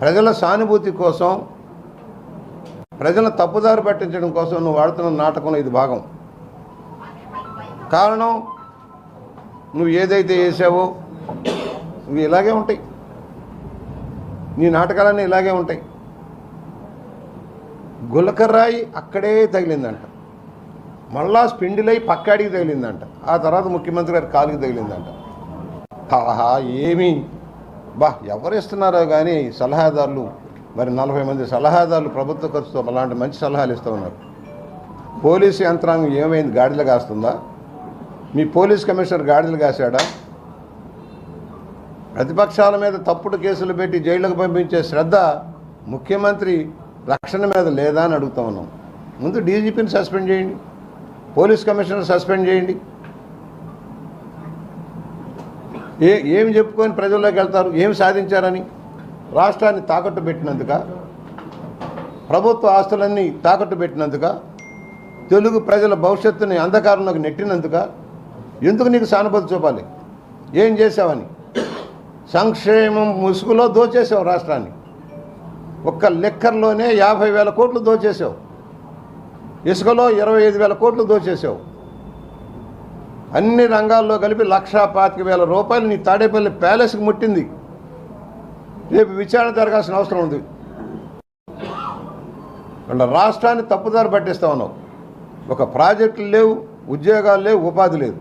ప్రజల సానుభూతి కోసం ప్రజలను తప్పుదారి పట్టించడం కోసం నువ్వు వాడుతున్న నాటకంలో ఇది భాగం. కారణం నువ్వు ఏదైతే చేసావో ఇవి ఇలాగే ఉంటాయి. నీ నాటకాలన్నీ ఇలాగే ఉంటాయి. గులకర్రాయి అక్కడే తగిలిందంట. మళ్ళా స్పిండిలై పక్కాడికి తగిలిందంట. ఆ తర్వాత ముఖ్యమంత్రి గారి కాలుకి తగిలిందంట. ఆహా ఏమి? బా ఎవరు ఇస్తున్నారో కానీ సలహాదారులు మరి నలభై మంది సలహాదారులు ప్రభుత్వ ఖర్చుతో అలాంటి మంచి సలహాలు ఇస్తూ ఉన్నారు. పోలీసు యంత్రాంగం ఏమైంది? గాడిలు కాస్తుందా? మీ పోలీస్ కమిషనర్ గాడిలు కాశాడా? ప్రతిపక్షాల మీద తప్పుడు కేసులు పెట్టి జైలుకు పంపించే శ్రద్ధ ముఖ్యమంత్రి రక్షణ మీద లేదా అని అడుగుతా ఉన్నాం. ముందు డీజీపీని సస్పెండ్ చేయండి. పోలీస్ కమిషనర్ సస్పెండ్ చేయండి. ఏ ఏమి చెప్పుకొని ప్రజల్లోకి వెళ్తారు? ఏమి సాధించారని? రాష్ట్రాన్ని తాకట్టు పెట్టినందుక ప్రభుత్వ ఆస్తులన్నీ తాకట్టు పెట్టినందుక తెలుగు ప్రజల భవిష్యత్తుని అంధకారంలోకి నెట్టినందుక ఎందుకు నీకు సానుభూతి చూపాలి? ఏం చేసావని సంక్షేమం ముసుగులో దోచేసావు రాష్ట్రాన్ని. ఒక్క లెక్కర్లోనే యాభై వేల కోట్లు దోచేసావు ఇసుకలో ఇరవై ఐదు వేల కోట్లు దోచేసావు అన్ని రంగాల్లో కలిపి లక్షా పాతిక వేల రూపాయలు నీ తాడేపల్లి ప్యాలెస్కి ముట్టింది. రేపు విచారణ జరగాల్సిన అవసరం ఉంది. వాళ్ళ రాష్ట్రాన్ని తప్పుదారి పట్టిస్తా ఉన్నావు. ఒక ప్రాజెక్టులు లేవు ఉద్యోగాలు లేవు ఉపాధి లేదు.